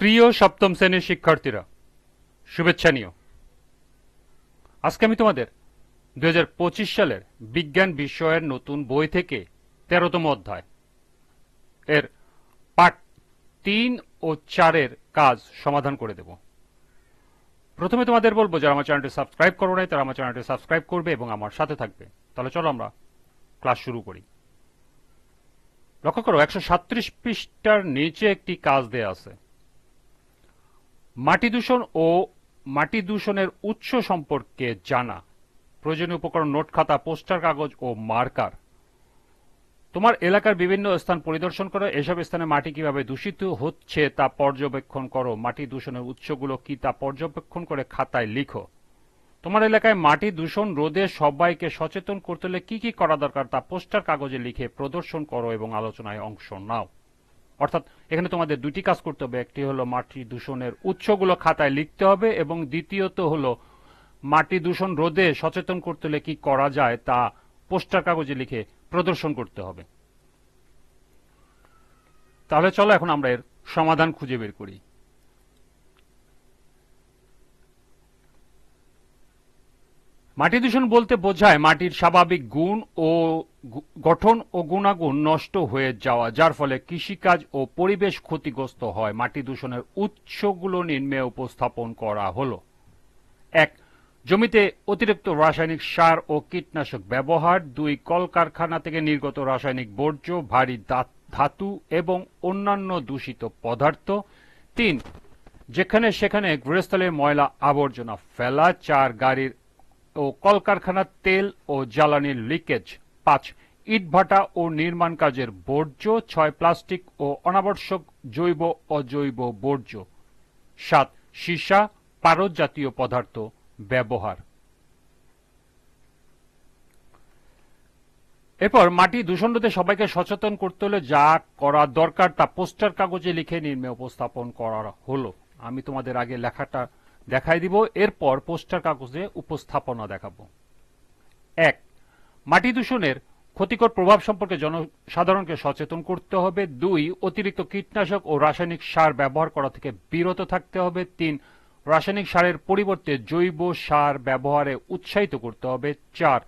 প্রিয় সপ্তম শ্রেণির শিক্ষার্থীরা, শুভেচ্ছা নিও। আজকে আমি তোমাদের দুই হাজার পঁচিশ সালের বিজ্ঞান বিষয়ের নতুন বই থেকে তেরোতম অধ্যায় এর পাঠ তিন ও চারের কাজ সমাধান করে দেব। প্রথমে তোমাদের বলব, যারা আমার চ্যানেলটি সাবস্ক্রাইব করো নাই, তারা আমার চ্যানেলটি সাবস্ক্রাইব করবে এবং আমার সাথে থাকবে। তাহলে চলো আমরা ক্লাস শুরু করি। লক্ষ্য করো, একশো পৃষ্ঠার নিচে একটি কাজ দেয়া আছে। মাটি দূষণ ও মাটি দূষণের উৎস সম্পর্কে জানা। প্রয়োজনীয় উপকরণ, নোট, খাতা, পোস্টার, কাগজ ও মার্কার। তোমার এলাকার বিভিন্ন স্থান পরিদর্শন করো। এসব স্থানে মাটি কীভাবে দূষিত হচ্ছে তা পর্যবেক্ষণ করো। মাটি দূষণের উৎসগুলো কি তা পর্যবেক্ষণ করে খাতায় লিখো। তোমার এলাকায় মাটি দূষণ রোধে সবাইকে সচেতন করতে হলে কি কি করা দরকার তা পোস্টার কাগজে লিখে প্রদর্শন করো এবং আলোচনায় অংশ নাও। অর্থাৎ এখানে তোমাদের দুটি কাজ করতে হবে। একটি হলো মাটি দূষণের উৎসগুলো খাতায় লিখতে হবে এবং দ্বিতীয়ত হলো মাটি দূষণ রোধে সচেতন করতে হলে কি করা যায় তা পোস্টার কাগজে লিখে প্রদর্শন করতে হবে। তাহলে চলো এখন আমরা এর সমাধান খুঁজে বের করি। মাটি দূষণ বলতে বোঝায় মাটির স্বাভাবিক গুণ ও গঠন ও গুণাগুণ নষ্ট হয়ে যাওয়া, যার ফলে কৃষিকাজ ও পরিবেশ ক্ষতিগ্রস্ত হয়। মাটি দূষণের উৎসগুলো নিম্নে উপস্থাপন করা হলো। এক, জমিতে অতিরিক্ত রাসায়নিক সার ও কীটনাশক ব্যবহার। দুই, কলকারখানা থেকে নির্গত রাসায়নিক বর্জ্য, ভারী ধাতু এবং অন্যান্য দূষিত পদার্থ। তিন, যেখানে সেখানে গৃহস্থলে ময়লা আবর্জনা ফেলা। চার, গাড়ির ও কলকারখানার তেল ও জ্বালানির লিকেজ পাঁচ ইটভাটা ও নির্মাণ কাজের বর্জ্য, ছয়, প্লাস্টিক ও অনাবশ্যক জৈব অজৈব বর্জ্য। সাত, সীসা, পারদ জাতীয় পদার্থ, ব্যবহার। এরপর মাটি দূষণ রোধে সবাইকে সচেতন করতে হলে যা করা দরকার তা পোস্টার কাগজে লিখে নির্মে উপস্থাপন করা হলো। আমি তোমাদের আগে লেখাটা দেখাই দিব, এরপর পোস্টার কাগজে উপস্থাপনা দেখাবো। এক, মাটি দূষণের ক্ষতিকর প্রভাব সম্পর্কে জনসাধারণকে সচেতন করতে হবে। দুই, অতিরিক্ত কীটনাশক ও রাসায়নিক সার ব্যবহার করা থেকে বিরত থাকতে হবে। তিন, রাসায়নিক সারের পরিবর্তে জৈব সার ব্যবহারে উৎসাহিত করতে হবে। চার,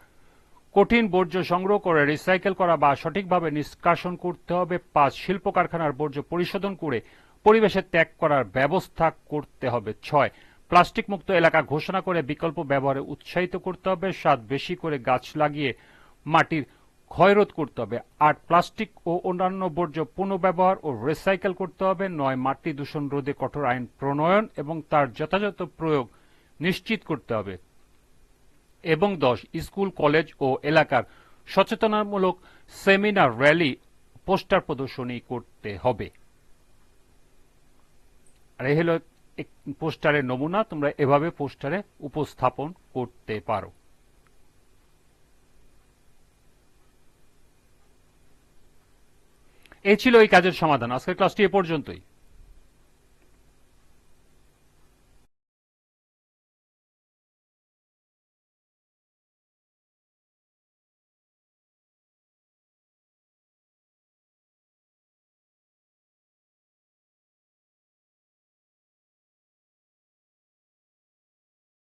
কঠিন বর্জ্য সংগ্রহ করে রিসাইকেল করা বা সঠিকভাবে নিষ্কাশন করতে হবে। পাঁচ শিল্প কারখানার বর্জ্য পরিশোধন করে পরিবেশে ত্যাগ করার ব্যবস্থা করতে হবে। ছয়, প্লাস্টিক মুক্ত এলাকা ঘোষণা করে বিকল্প ব্যবহারে উৎসাহিত করতে হবে। সাত, বেশি করে গাছ লাগিয়ে মাটির ক্ষয়রোধ করতে হবে। আট প্লাস্টিক ও অন্যান্য বর্জ্য পুনঃব্যবহার ও রিসাইকেল করতে হবে। নয়, মাটি দূষণ রোধে কঠোর আইন প্রণয়ন এবং তার যথাযথ প্রয়োগ নিশ্চিত করতে হবে। এবং দশ, স্কুল, কলেজ ও এলাকার সচেতনামূলক সেমিনার, র্যালি, পোস্টার প্রদর্শনী করতে হবে। আর এই হলো পোস্টারের নমুনা। তোমরা এভাবে পোস্টারে উপস্থাপন করতে পারো। এই ছিল এই কাজের সমাধান। আজকের ক্লাসটি এ পর্যন্তই।